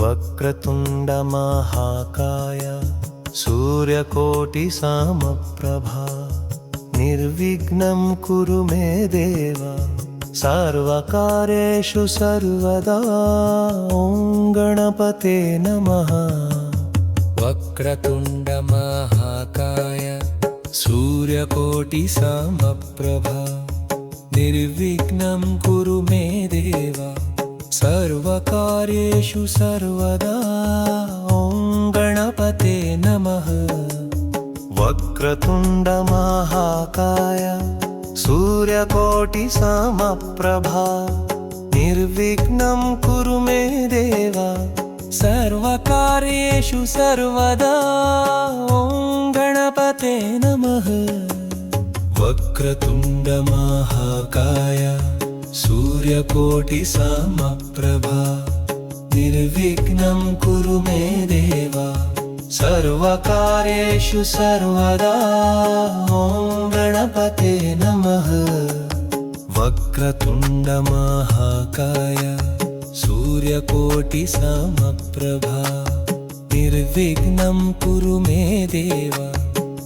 वक्रतुण्डमहाकाय सूर्यकोटिसमप्रभा निर्विघ्नं कुरु मे देव सर्वकारेषु सर्वदा ॐ गणपते नमः वक्रतुण्डमहाकाय सूर्यकोटिसमप्रभा निर्विघ्नं कुरु मे देव सर्वकार्येषु सर्वदा ॐ गणपते नमः। वक्रतुण्डमहाकाय सूर्यकोटिसमप्रभा निर्विघ्नं कुरु मे देव। सर्वकार्येषु सर्वदा ॐ गणपते नमः। वक्रतुण्डमहाकाय सूर्यकोटिसमप्रभा निर्विघ्नं कुरु मे देव सर्वकार्येषु सर्वदा ॐ गणपते नमः। वक्रतुण्डमहाकाय सूर्यकोटिसमप्रभा निर्विघ्नं कुरु मे देव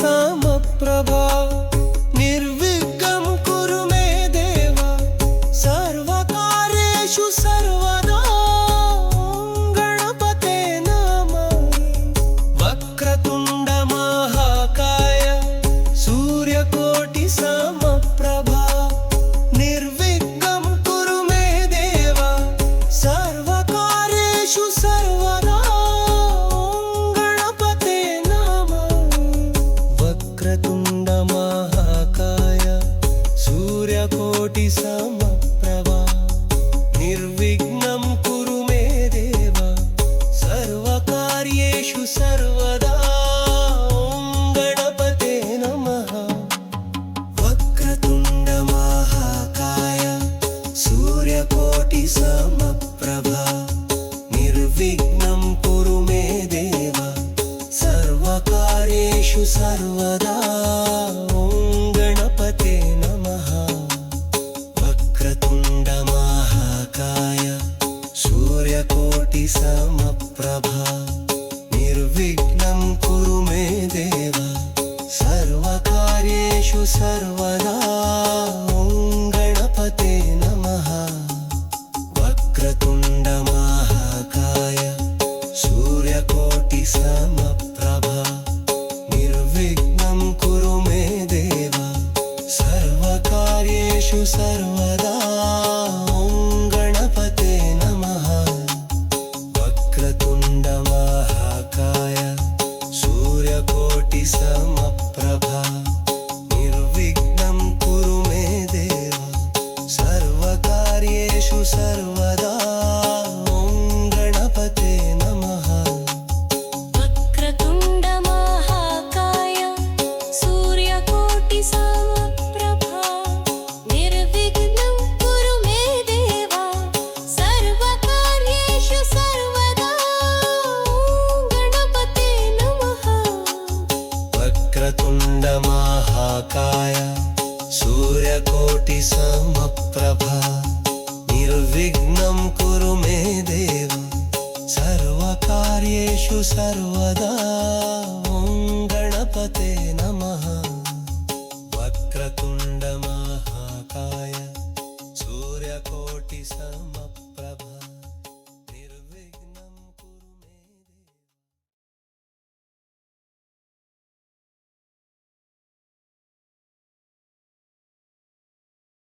सूर्यकोटिसमप्रभा वक्रतुण्डमहाकाय सूर्यकोटिसमप्रभा निर्विघ्नं कुरु मे देव सर्वकार्येषु सर्वदा ॐ गणपते नमः वक्रतुण्डमहाकाय सूर्यकोटिसमप्रभा निर्विघ्नं कुरु सर्वकार्येषु सर्वदा सर्वदा सूर्यकोटिसमप्रभा निर्विघ्नं कुरु मे देव सर्वकार्येषु सर्वदा